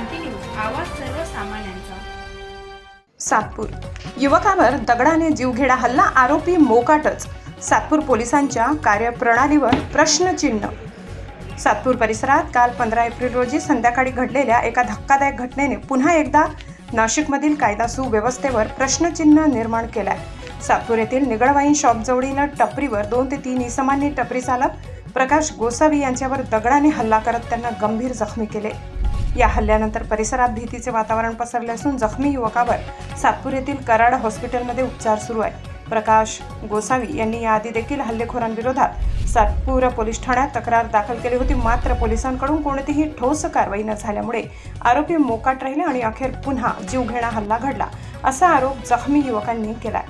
क्रांती news आवाज सर्वसामान्यांचा. सातपूर. युवकावर दगडाने जीवघेडा हल्ला आरोपी मोकाटच. सातपूर पोलिसांच्या कार्यप्रणालीवर प्रश्नचिन्ह. सातपूर परिसरात काल पंधरा एप्रिल रोजी संध्याकाळी घडलेल्या एका धक्कादायक घटनेने पुन्हा एकदा नाशिकमधील कायदा सुव्यवस्थेवर प्रश्नचिन्ह निर्माण केलाय. सातपूर येथील निगडवाईन शॉपजवळीनं टपरीवर दोन ते तीन इसमांनी टपरी चालक प्रकाश गोसावी यांच्यावर दगडाने हल्ला करत त्यांना गंभीर जखमी केले. या हल्ल्यानंतर परिसरात भीतीचे वातावरण पसरले असून जखमी युवकावर सातपूर येथील कराड हॉस्पिटलमध्ये उपचार सुरू आहे प्रकाश गोसावी यांनी याआधी देखील हल्लेखोरांविरोधात सातपूर पोलीस ठाण्यात तक्रार दाखल केली होती. मात्र पोलिसांकडून कोणतीही ठोस कारवाई न झाल्यामुळे आरोपी मोकाट राहिले आणि अखेर पुन्हा जीवघेणा हल्ला घडला असा आरोप जखमी युवकांनी केला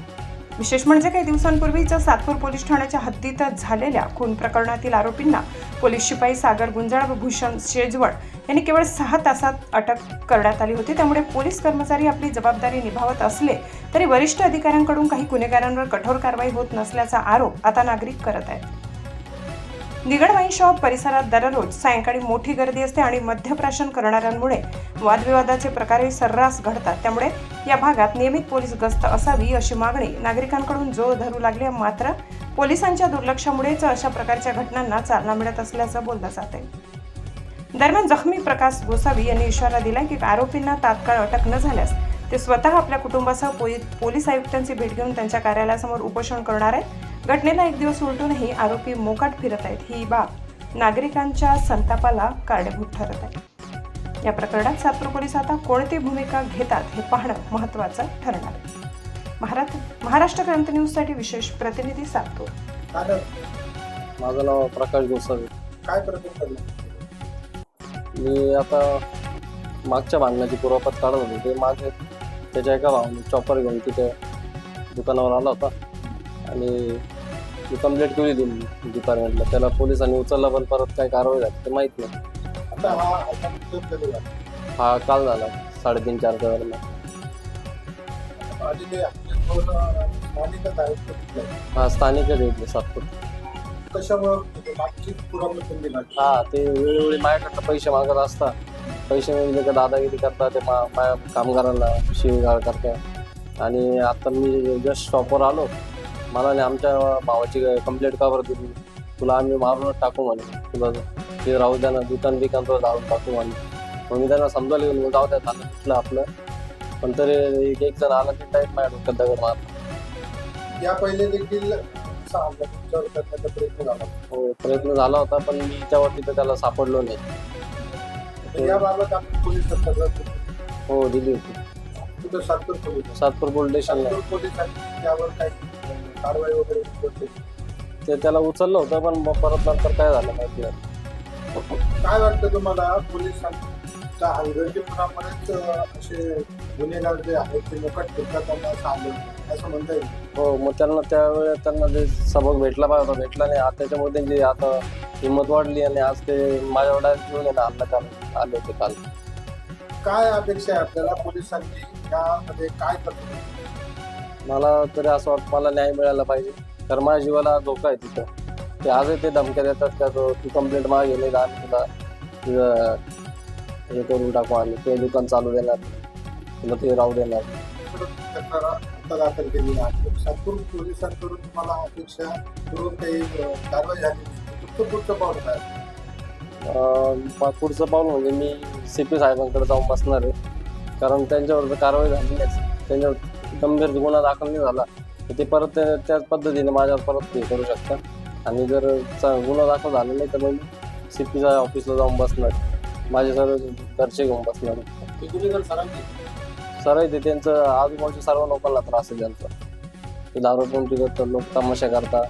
विशेष म्हणजे काही दिवसांपूर्वीच सातपूर पोलीस ठाण्याच्या हद्दीत झालेल्या खून प्रकरणातील आरोपींना पोलीस शिपाई सागर गुंजाळ व भूषण शेजवळ यांनी केवळ सहा तासात अटक करण्यात आली होती. त्यामुळे पोलीस कर्मचारी आपली जबाबदारी निभावत असले तरी वरिष्ठ अधिकाऱ्यांकडून काही गुन्हेगारांवर कठोर कारवाई होत नसल्याचा आरोप आता नागरिक करत आहेत. निगड वाईन शॉप परिसरात दररोज सायंकाळी मोठी गर्दी असते आणि मध्यप्राशन करणाऱ्यांमुळे वादविवादाचे प्रकारही सर्रास घडतात. त्यामुळे या भागात नियमित पोलीस गस्त असावी अशी मागणी नागरिकांकडून जोर धरू लागली आहे. मात्र पोलिसांच्या दुर्लक्षामुळेच अशा प्रकारच्या घटनांना चालना मिळत असल्याचं बोललं जात आहे दरम्यान जखमी प्रकाश गोसावी यांनी इशारा दिला की आरोपींना तात्काळ अटक न झाल्यास ते स्वतः आपल्या कुटुंबासह पोई- पोलीस आयुक्तांची भेट घेऊन त्यांच्या कार्यालयासमोर उपोषण करणार आहेत. घटनेला एक दिवस उलटूनही आरोपी मोकाट फिरत आहेत. ही बाब नागरिकांच्या संतापाला कारणीभूत ठरत आहे. या प्रकरणात सातपूर पोलीस आता कोणती भूमिका घेतात हे पाहणं महत्त्वाचं ठरणार आहे. महाराष्ट्र महाराष्ट्र क्रांती न्यूजसाठी विशेष प्रतिनिधी सातपूर. काय माझं नाव प्रकाश गोसावी. काय प्रकरण घडलं मी आता मागच्या भांडणाची पूर्वपत काढत होते. ते मागे त्याच्या एका भावाने चॉपर घेऊन तिथे दुकानावर आला होता. आणि मी कंप्लेंट केली दिली डिपार्टमेंटला त्याला पोलिसांनी उचलला पण परत काय कारवाई झाली ते माहीत नाही. हा काल झाला. साडेतीन चारच्या दरम्यान? हा स्थानिकच येते सातपूर कशामुळं म्हणजे पण दिला हा ते वेळोवेळी माझ्याकडनं पैसे मागत असता. पैसे मिळले का दादागिरी करता ते मा माझ्या कामगारांना शिवीगाळ करता. आणि आता मी जस्ट शॉपवर आलो. मला नाही आमच्या भावाची कंप्लेंट का बरं दिली. तुला आम्ही मारूनच टाकू म्हणे. तुला ते राहू द्या ना दुकान बिकान जाऊन टाकू म्हणे. मग मी त्यांना समजावलं गेलो जाऊ द्या झालं कुठलं आपलं. पण तरी एक एक जण आला की टाईप माझ्या डोक्यात दगड मारला. या पहिले देखील तुमच्यावर करण्याचा प्रयत्न झाला हो प्रयत्न झाला होता पण मी त्यावरती तर त्याला सापडलो नाही. तर याबाबत आपण पोलीस तक्रार केली. हो दिली होती. कुठं सातपूर पोलीस सातपूर पोलीस स्टेशनला. सातपूर पोलिसांनी कारवाई वगैरे. ते त्याला उचललं होतं पण मग परत नंतर काय झालं माहिती नाही. काय वाटतं तुम्हाला? पोलिसांच्या हलगर्जीपणामुळेच अं, असे गुन्हेगार जे आहेत ते मोकट असं आलं असं म्हणता येईल. हो मग त्यांना त्यावेळेस त्यांना ते सबक भेटला पाहिजे होता भेटला नाही. आता त्याच्यामुळे त्यांची आता हिंमत वाढली आणि आज ते माझ्यावर डायरेक्ट घेऊन येणं आणलं काल आले होते काल. काय अपेक्षा आहे आपल्याला पोलिसांनी यामध्ये काय करतो? मला तरी असं वाटतं मला न्याय मिळायला पाहिजे. कारण माझ्या जीवाला धोका आहे तिथं. ते आजही ते धमक्या देतात का तो तू कंप्लेंट मागे नाही आम्ही तुला हे करून टाकू आम्ही. ते दुकान चालू देणार. तुला ते राहू देणार. दाखल आहे सातपूर पोलिसांकडून तुम्हाला अपेक्षा करून काही कारवाई झाली नाही तुमचं पुढचं पाऊल काय अं, पुढचं पाऊल म्हणजे मी सी पी साहेबांकडे जाऊन बसणार आहे. कारण त्यांच्यावर जर कारवाई झाली नाही त्यांच्यावर गंभीर गुन्हा दाखल नाही झाला. तर ते परत त्या- त्याच पद्धतीने माझ्यावर परत हे करू शकतात. आणि जर चा- गुन्हा दाखल झाला नाही तर मग सी पीच्या ऑफिसला जाऊन बसणार. माझे सर्व घरचे घेऊन बसणार ते गुन्हेगार सरांची सर आहे ते त्यांचं आजूबाजूच्या सर्व लोकांना त्रास आहे त्यांचा. ते दारू पिऊन तिथं लोक तमाशा करतात.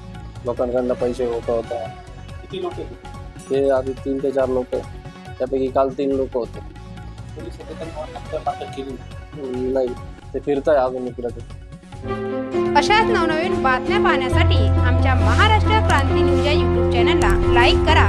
लोकांकडनं पैसे होत होता किती लोक ते आधी तीन ते चार लोक त्यापैकी काल तीन लोक होते. पोलीस केली. नाही. ते फिरताय अजून इकडे. ते अशाच नवनवीन बातम्या पाहण्यासाठी आमच्या महाराष्ट्र क्रांती न्यूज या यूट्यूब चॅनलला लाईक करा.